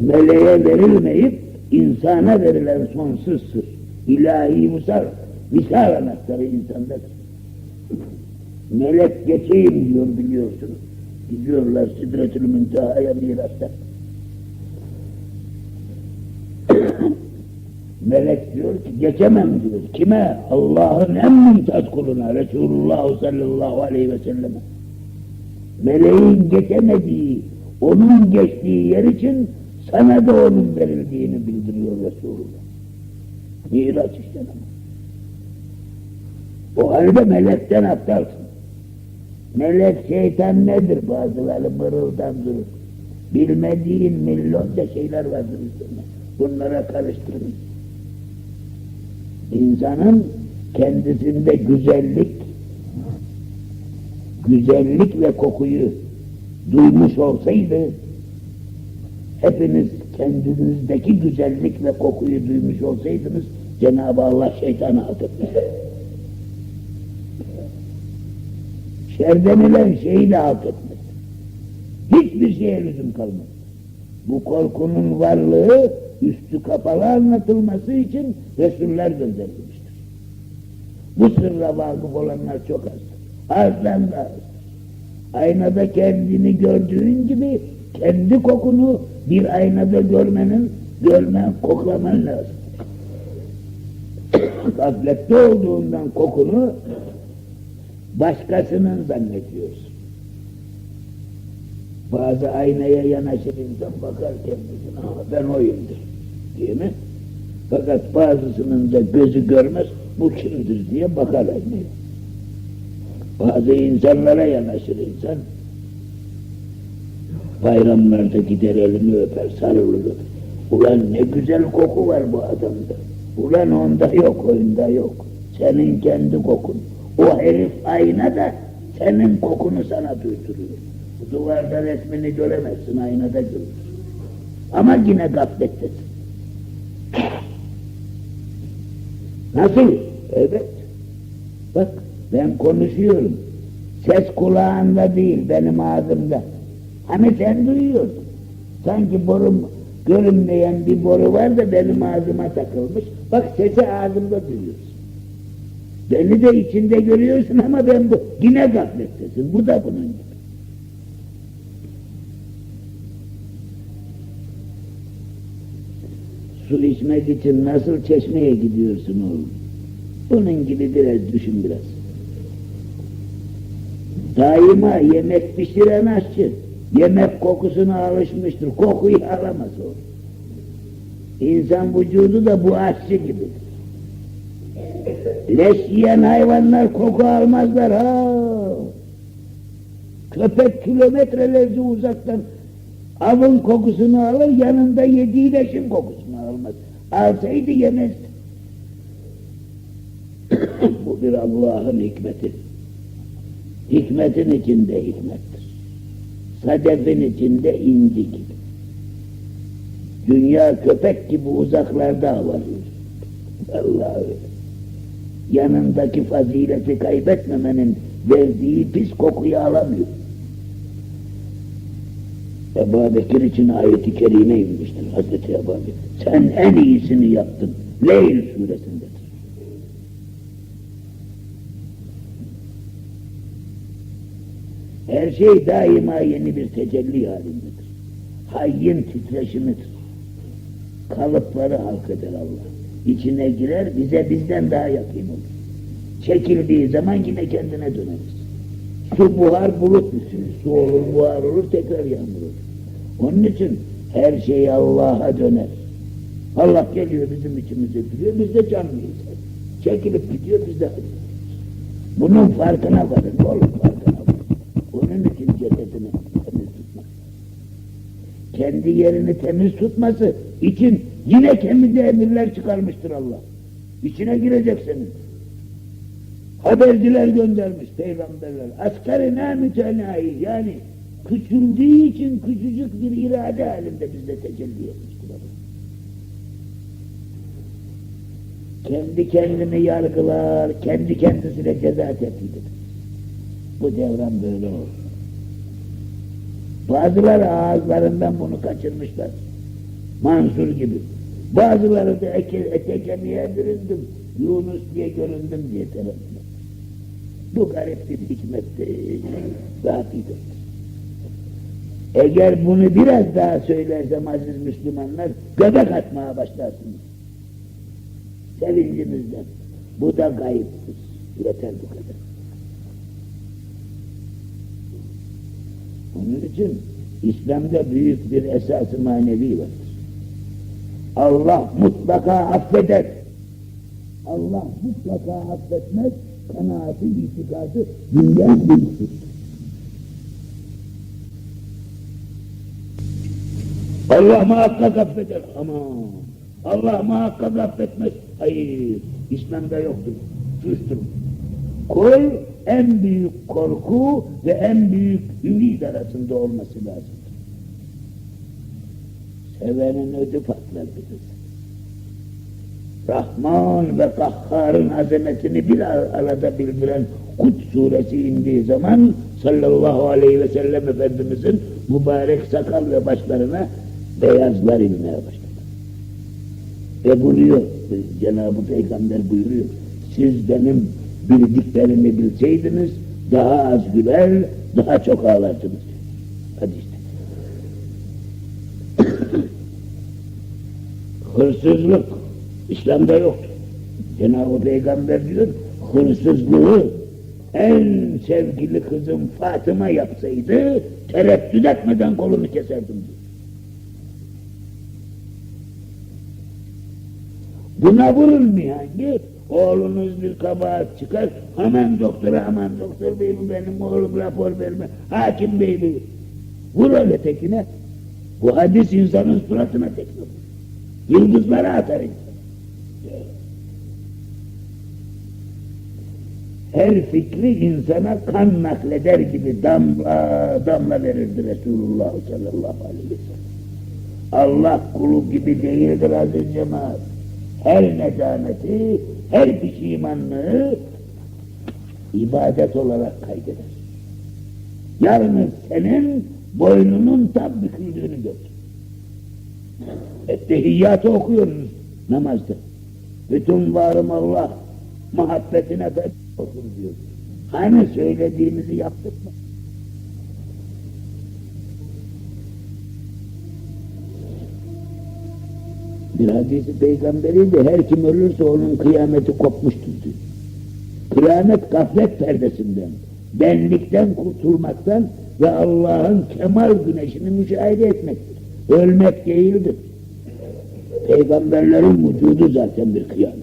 Meleğe verilmeyip insana verilen sonsuz sır. İlahi misal, misal anahtarı insandadır. Melek geçeyim diyor biliyorsunuz. Gidiyorlar Sidretül Münteha'ya mirasta. Melek diyor ki geçemem diyor. Kime? Allah'ın en mümtaz kuluna Resulullah sallallahu aleyhi ve selleme. Meleğin geçemediği, onun geçtiği yer için sana da onun verildiğini bildiriyor Resulullah. Miraç işte ama. O halde melekten aptalsın. Melek şeytan nedir bazıları mırıldan durur. Bilmediğin milyonca şeyler vardır üstünde. Bunlara karıştırın. İnsanın kendisinde güzellik, güzellik ve kokuyu duymuş olsaydı, hepiniz kendinizdeki güzellik ve kokuyu duymuş olsaydınız, Cenab-ı Allah şeytanı atıpmış. Şer denilen şeyi de hak etmez. Hiçbir şeye lüzum kalmaz. Bu korkunun varlığı üstü kapalı anlatılması için Resuller gönderilmiştir. Bu sırra vakıf olanlar çok azdır. Azdan da azdır. Aynada kendini gördüğün gibi kendi kokunu bir aynada görmenin, görmen, koklaman lazım. Gaflette olduğundan kokunu başkasının zannediyorsun. Bazı aynaya yanaşır insan bakar kendisine, ha ben oyumdur, değil mi? Fakat bazısının da gözü görmez, bu kimdir diye bakar aynaya. Bazı insanlara yanaşır insan, bayramlarda gider elini öper, sarılır. Ulan ne güzel koku var bu adamda. Ulan onda yok, oyunda yok. Senin kendi kokun. O herif ayna da senin kokunu sana duyduruyor. Duvarda resmini göremezsin, aynada görürsün. Ama yine gaflettesin. Nasıl? Evet. Bak ben konuşuyorum. Ses kulağında değil, benim ağzımda. Hani sen duyuyorsun. Sanki borum görünmeyen bir boru var da benim ağzıma takılmış. Bak sesi ağzımda duyuyorsun. Beni de içinde görüyorsun ama ben bu yine gaflettesin. Bu da bunun gibi. Su içmek için nasıl çeşmeye gidiyorsun oğlum? Bunun gibi biraz düşün biraz. Daima yemek pişiren aşçı, yemek kokusuna alışmıştır, kokuyu alamaz o. İnsan vücudu da bu aşçı gibi. Leş yiyen hayvanlar koku almazlar ha. Köpek kilometrelerce uzaktan avın kokusunu alır, yanında yediği leşin kokusunu almaz. Alsaydı yemezdi. bu bir Allah'ın hikmeti. Hikmetin içinde hikmettir. Sadefin içinde inci gibi. Dünya köpek gibi uzaklarda avarıyor. Vallahi. Yanındaki fazileti kaybetmemenin verdiği pis kokuyu alamıyor. Ebu Bekir için ayeti kerime inmiştir Hazreti Ebu Bekir. Sen en iyisini yaptın. Leyl suresindedir. Her şey daima yeni bir tecelli halindedir. Hayyin titreşimidir. Kalıpları halk eder Allah. İçine girer, bize bizden daha yakın olur. Çekildiği zaman yine kendine döneriz. Su buhar bulut müsünüz? Su olur, buhar olur, tekrar yağmur olur. Onun için her şey Allah'a döner. Allah geliyor bizim içimize giriyor, biz de canlıyız. Çekilip gidiyor, biz de. Bunun farkına varın, oğlum farkına Onun için cesedini temiz tutmak. Kendi yerini temiz tutması için yine kendi emirler çıkarmıştır Allah. İçine girecek senin. Haberciler göndermiş peygamberler. Askerine mütenahi yani küçüldüğü için küçücük bir irade halinde bizde tecelli etmiştir Allah. Kendi kendini yargılar, kendi kendisine ceza tehdit. Bu devran böyle olur. Bazıları ağızlarından bunu kaçırmışlar. Mansur gibi. Bazıları da eke, ete kemiğe büründüm. Yunus diye göründüm diye tarafına. Bu garip bir hikmettir hakikattir. Eğer bunu biraz daha söylersem aziz Müslümanlar göbek atmaya başlarsınız. Sevincimizden. Bu da gayiptir. Yeter bu kadar. Onun için İslam'da büyük bir esası manevi vardır. Allah mutlaka affeder. Allah mutlaka affetmez. Kanaati, itikadı dünya büyüktür. Allah muhakkak affeder ama Allah muhakkak affetmez. Hayır, İslam'da yoktur. Susturun. Kul en büyük korku ve en büyük ümit arasında olması lazım. Sevenin ödü patlar. Rahman ve Kahhar'ın azametini bir arada bildiren Kut suresi indiği zaman sallallahu aleyhi ve sellem Efendimizin mübarek sakal ve başlarına beyazlar inmeye başladı. Ve buyuruyor, Cenab-ı Peygamber buyuruyor, siz benim bildiklerimi bilseydiniz daha az güler, daha çok ağlardınız. Hadi işte. Hırsızlık İslam'da yoktur. Cenab-ı Peygamber diyor, hırsızlığı en sevgili kızım Fatıma yapsaydı tereddüt etmeden kolunu keserdim diyor. Buna vurulmuyor hangi? Oğlunuz bir kabahat çıkar, hemen doktora, hemen doktor bey bu benim oğlum rapor verme, hakim bey bey. Vur öyle tekine. Bu hadis insanın suratına tekme. Yıldızlara atar insan. Her fikri insana kan nakleder gibi damla damla verirdi Resulullah sallallahu aleyhi ve sellem. Allah kulu gibi değildir aziz cemaat. Her nedameti, her pişimanlığı ibadet olarak kaydeder. Yarın senin boynunun tam büküldüğünü gör. Ettehiyyatı okuyoruz namazda. Bütün varım Allah muhabbetine feda olsun diyor. Hani söylediğimizi yaptık mı? Bir hadisi peygamberi de her kim ölürse onun kıyameti kopmuştur diyor. Kıyamet gaflet perdesinden, benlikten kurtulmaktan ve Allah'ın kemal güneşini müşahede etmektir. Ölmek değildir. Peygamberlerin vücudu zaten bir kıyamet.